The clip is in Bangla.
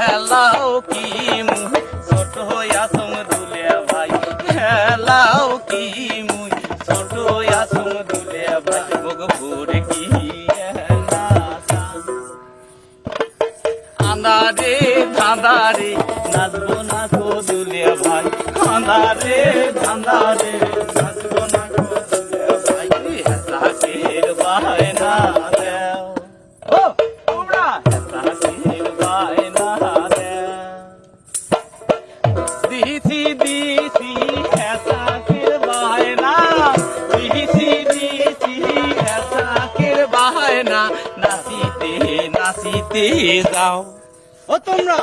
হেলাও কি মুই ছোট তুম দুলে ভাই। হেলাও কি মুই ছোট তুম দুলে ভাই। মগপুর কি হেলা আন্দারে ধাঁদারে নাচবো না কো দুলে ভাই। আন্দারে ধাঁদারে নাচবো না কো দুলে ভাই। হেসাকের বায়না দেও ও নাচিতে নাচিতে যাও। ও তোমরা!